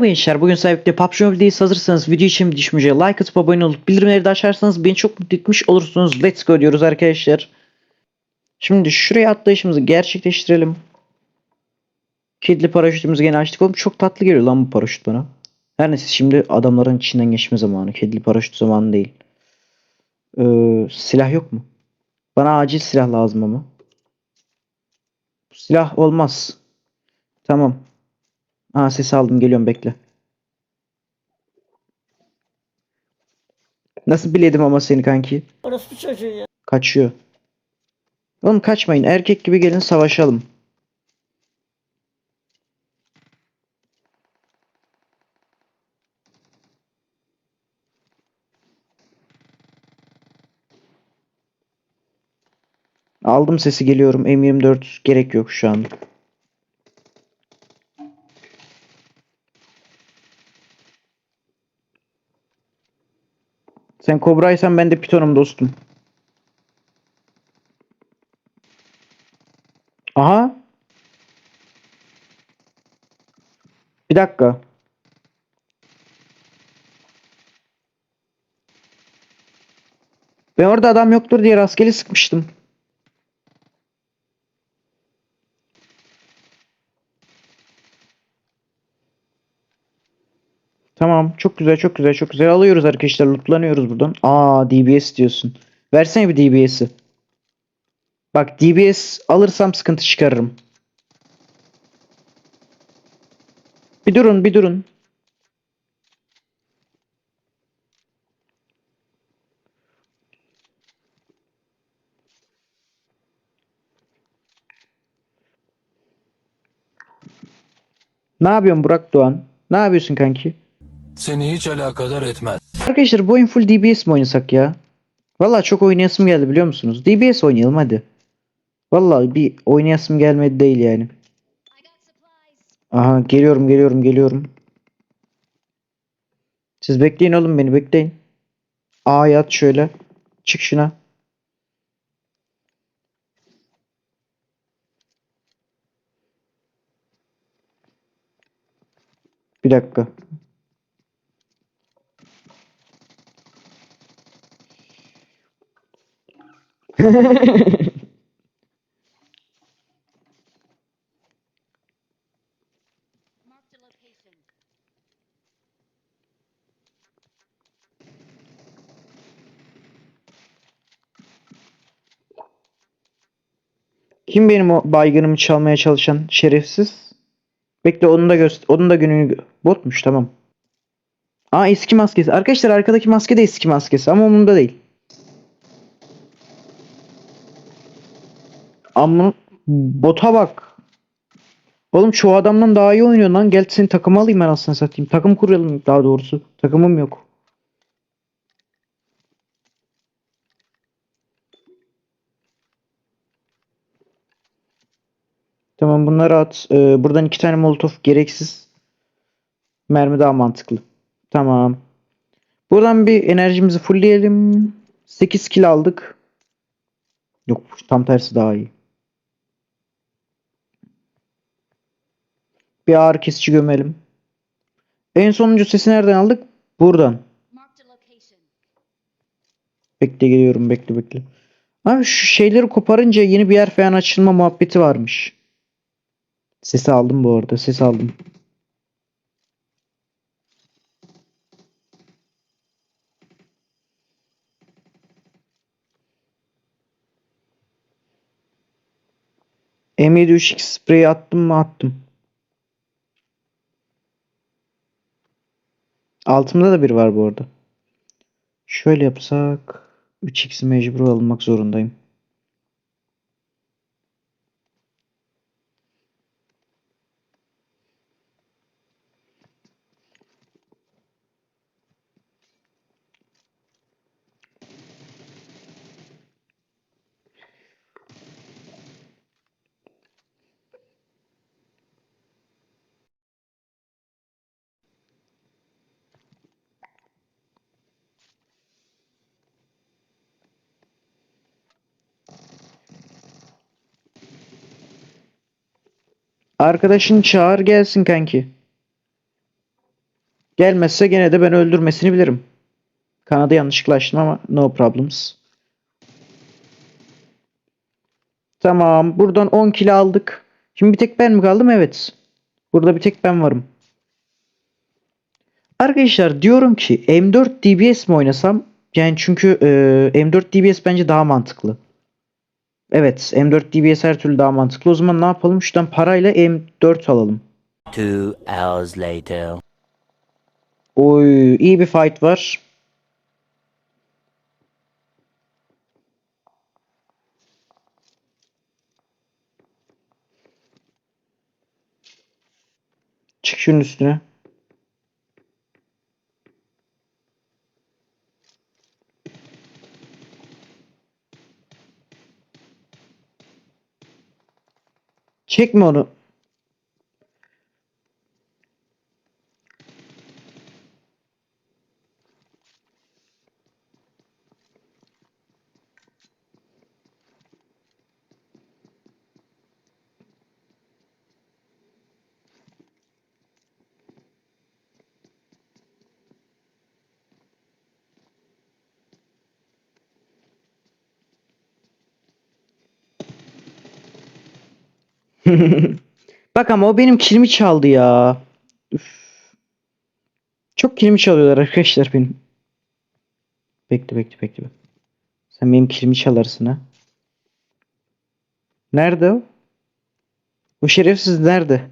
Merhaba gençler bugün sahipte PUBG Mobile'deyiz hazırsanız video için düşmeyeceği like atıp abone olup bildirimleri de açarsanız beni çok mutlu etmiş olursunuz. Let's go diyoruz arkadaşlar. Şimdi şuraya atlayışımızı gerçekleştirelim. Kedili paraşütümüzü gene açtık oğlum çok tatlı geliyor lan bu paraşüt bana. Her neyse şimdi adamların içinden geçme zamanı. Kedili paraşüt zamanı değil. Ee, silah yok mu? Bana acil silah lazım ama. Silah olmaz. Tamam. Aa ses aldım geliyorum bekle. Nasıl biledim ama seni kanki? Orospu çocuğu ya. Kaçıyor. Oğlum kaçmayın. Erkek gibi gelin savaşalım. Aldım sesi geliyorum. M24 gerek yok şu an. Sen Kobra'ysan ben de Piton'um dostum. Aha. Bir dakika. Ben orada adam yoktur diye rastgele sıkmıştım. Tamam. Çok güzel, çok güzel, çok güzel. Alıyoruz arkadaşlar. Lootlanıyoruz buradan. Aa, DBS diyorsun. Versene bir DBS'i. Bak DBS alırsam sıkıntı çıkarırım. Bir durun, bir durun. Ne yapıyorsun Burak Doğan? Ne yapıyorsun kanki? Seni hiç alakadar etmez. Arkadaşlar bu oyun full DBS mi oynasak ya? Vallahi çok oynayasım geldi biliyor musunuz? DBS oynayalım hadi. Vallahi bir oynayasım gelmedi değil yani. Aha geliyorum geliyorum geliyorum. Siz bekleyin oğlum beni bekleyin. A'ya at şöyle. Çık şuna. Bir dakika. Kim benim o baygınımı çalmaya çalışan şerefsiz? Bekle onun da göster onun da gününü botmuş tamam. Aa eski maskesi. Arkadaşlar arkadaki maske de eski maskesi ama umurumda değil. Amma bota bak. Oğlum çoğu adamdan daha iyi oynuyor lan. Gel seni takıma alayım ben aslında satayım. Takım kuralım daha doğrusu. Takımım yok. Tamam bunları at. Ee, buradan iki tane molotof gereksiz. Mermi daha mantıklı. Tamam. Buradan bir enerjimizi fullleyelim. 8 kill aldık. Yok tam tersi daha iyi. Bir ağrı kesici gömelim. En sonuncu sesi nereden aldık? Buradan. Bekle geliyorum bekle bekle. Abi şu şeyleri koparınca yeni bir yer falan açılma muhabbeti varmış. Sesi aldım bu arada. Ses aldım. M732 spreyi attım mı attım. Altımda da bir var bu arada. Şöyle yapsak 3x'i mecbur almak zorundayım. Arkadaşın çağır gelsin kanki. Gelmezse gene de ben öldürmesini bilirim. Kanadı yanlışlıkla açtım ama no problems. Tamam. Buradan 10 kilo aldık. Şimdi bir tek ben mi kaldım? Evet. Burada bir tek ben varım. Arkadaşlar diyorum ki M4 DBS mi oynasam? Yani çünkü e, M4 DBS bence daha mantıklı. Evet M4 DBS her türlü daha mantıklı. O zaman ne yapalım? Şuradan parayla M4 alalım. Two hours later. Oy iyi bir fight var. Çık şunun üstüne. Çekme onu. Bak ama o benim kilimi çaldı ya. Üf. Çok kilimi çalıyorlar arkadaşlar benim. Bekle bekle bekle. Sen benim kilimi çalarsın ha. Nerede o? Bu şerefsiz nerede?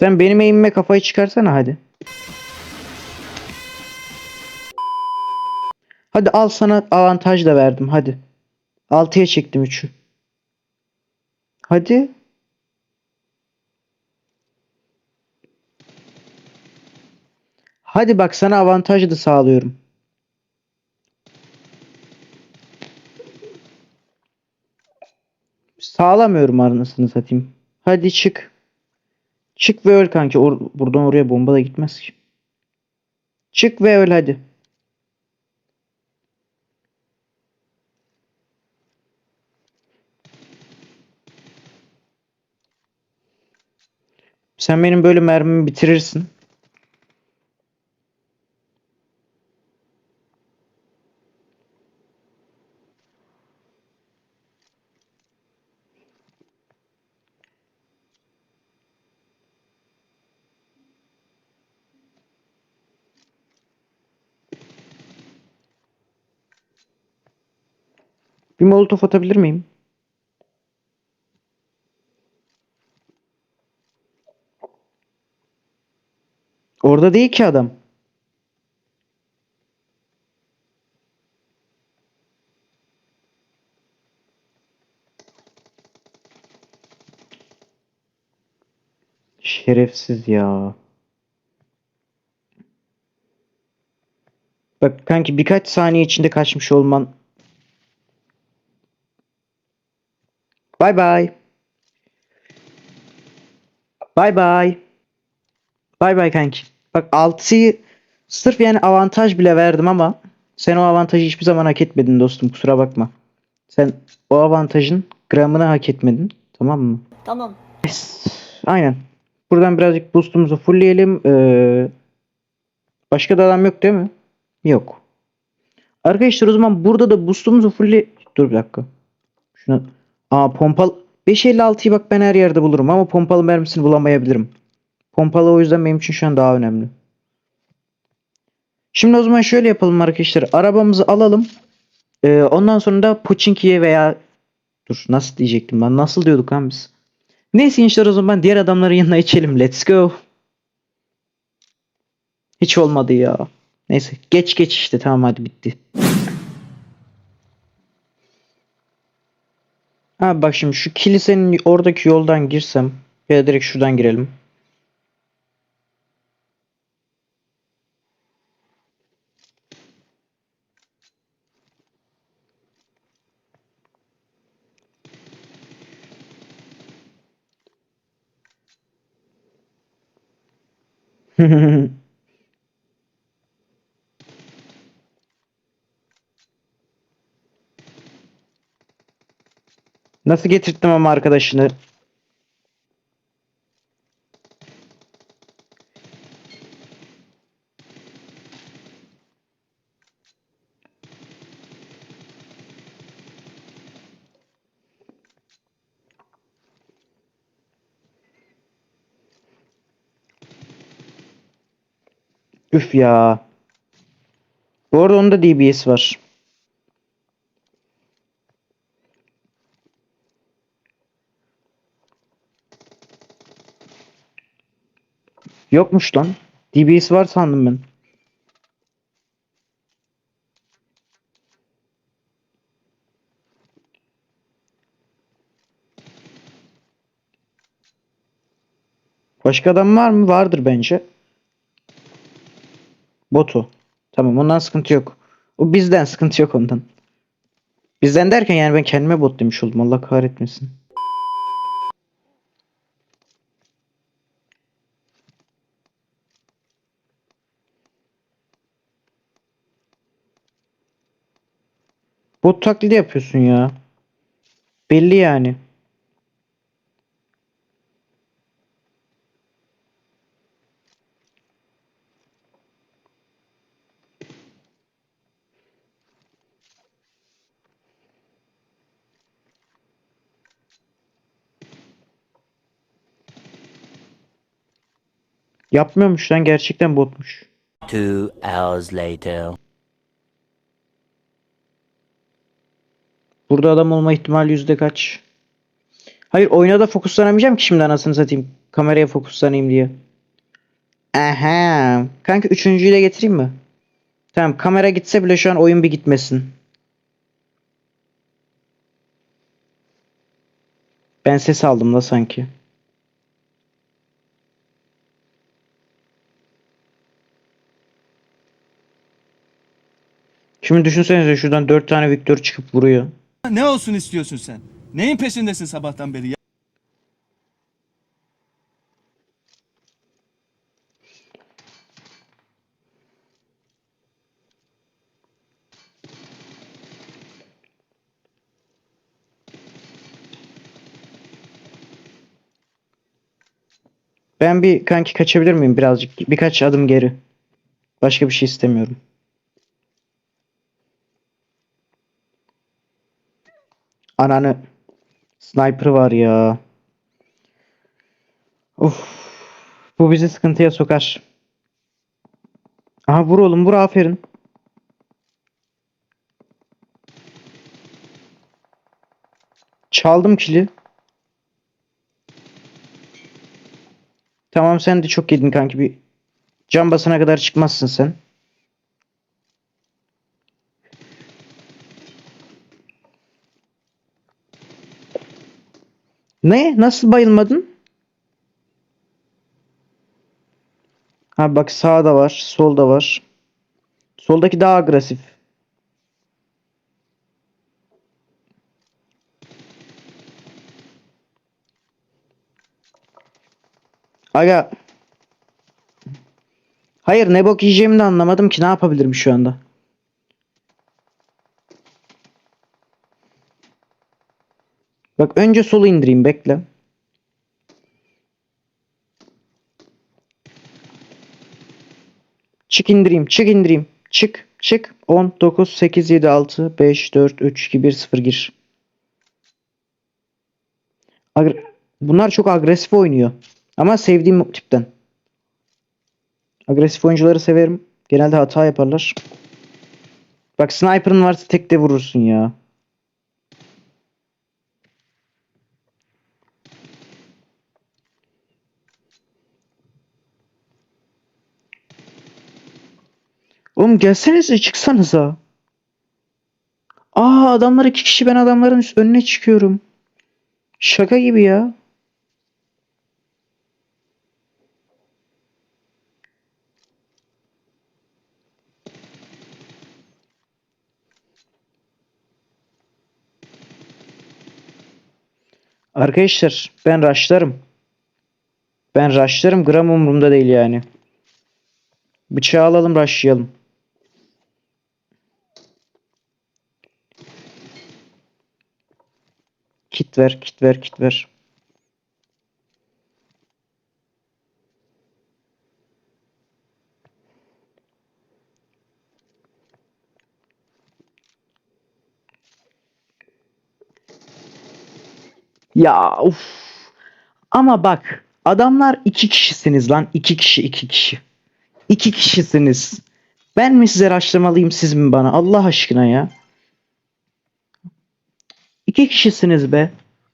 Sen benim eğimime kafayı çıkarsana hadi. Hadi al sana avantaj da verdim hadi. 6'ya çektim 3'ü. Hadi. Hadi bak sana avantaj da sağlıyorum. Sağlamıyorum anasını satayım. Hadi çık. Çık ve öl kanki. Or- buradan oraya bomba da gitmez ki. Çık ve öl hadi. Sen benim böyle mermimi bitirirsin. Bir molotof atabilir miyim? Orada değil ki adam. Şerefsiz ya. Bak kanki birkaç saniye içinde kaçmış olman. Bay bay. Bay bay. Bay bay kanki. Bak 6'yı sırf yani avantaj bile verdim ama sen o avantajı hiçbir zaman hak etmedin dostum kusura bakma. Sen o avantajın gramını hak etmedin. Tamam mı? Tamam. Aynen. Buradan birazcık boostumuzu fullleyelim. Ee, başka da adam yok değil mi? Yok. Arkadaşlar o zaman burada da boostumuzu fullle... Dur bir dakika. Şunu... Aa pompalı... 556'yı bak ben her yerde bulurum ama pompalı mermisini bulamayabilirim. Pompalı o yüzden benim için şu an daha önemli. Şimdi o zaman şöyle yapalım arkadaşlar. Arabamızı alalım. Ee, ondan sonra da Pochinki'ye veya dur nasıl diyecektim ben? Nasıl diyorduk lan biz? Neyse gençler o zaman diğer adamların yanına içelim. Let's go. Hiç olmadı ya. Neyse geç geç işte tamam hadi bitti. Ha bak şimdi şu kilisenin oradaki yoldan girsem ya da direkt şuradan girelim. Nasıl getirttim ama arkadaşını? Üf ya. Bu arada onda DBS var. Yokmuş lan. DBS var sandım ben. Başka adam var mı? Vardır bence. Botu. Tamam ondan sıkıntı yok. O bizden sıkıntı yok ondan. Bizden derken yani ben kendime bot demiş oldum. Allah kahretmesin. Bot taklidi yapıyorsun ya. Belli yani. Yapmıyormuş lan gerçekten botmuş. Two hours later. Burada adam olma ihtimali yüzde kaç? Hayır oyuna da fokuslanamayacağım ki şimdi anasını satayım. Kameraya fokuslanayım diye. Aha. Kanka üçüncüyü de getireyim mi? Tamam kamera gitse bile şu an oyun bir gitmesin. Ben ses aldım da sanki. Şimdi düşünsenize şuradan dört tane Victor çıkıp vuruyor. Ne olsun istiyorsun sen? Neyin peşindesin sabahtan beri ya? Ben bir kanki kaçabilir miyim birazcık? Birkaç adım geri. Başka bir şey istemiyorum. Ananı. Sniper var ya. Of. Bu bizi sıkıntıya sokar. Aha vur oğlum vur aferin. Çaldım kili. Tamam sen de çok yedin kanki bir can basana kadar çıkmazsın sen. Ne? Nasıl bayılmadın? Ha bak sağda var, solda var. Soldaki daha agresif. Aga. Hayır ne bok yiyeceğimi de anlamadım ki ne yapabilirim şu anda. Bak önce solu indireyim bekle. Çık indireyim çık indireyim. Çık çık. 10, 9, 8, 7, 6, 5, 4, 3, 2, 1, 0 gir. Agre- Bunlar çok agresif oynuyor. Ama sevdiğim tipten. Agresif oyuncuları severim. Genelde hata yaparlar. Bak sniper'ın varsa tek de vurursun ya. Oğlum gelsenize çıksanıza. Aa adamlar iki kişi ben adamların üst- önüne çıkıyorum. Şaka gibi ya. Arkadaşlar ben rushlarım. Ben rushlarım gram umurumda değil yani. Bıçağı alalım rushlayalım. Kit ver, kit ver, kit ver. Ya uf. Ama bak adamlar iki kişisiniz lan. iki kişi iki kişi. İki kişisiniz. Ben mi size raşlamalıyım siz mi bana? Allah aşkına ya. İki kişisiniz be.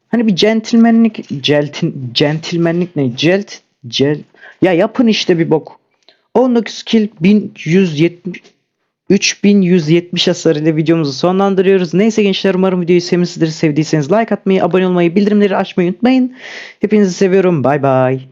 Hani bir centilmenlik, celtin, centilmenlik ne? Celt, cel. Ya yapın işte bir bok. 19 kill 1170 3170 hasar ile videomuzu sonlandırıyoruz. Neyse gençler umarım videoyu sevmişsinizdir. Sevdiyseniz like atmayı, abone olmayı, bildirimleri açmayı unutmayın. Hepinizi seviyorum. Bay bay.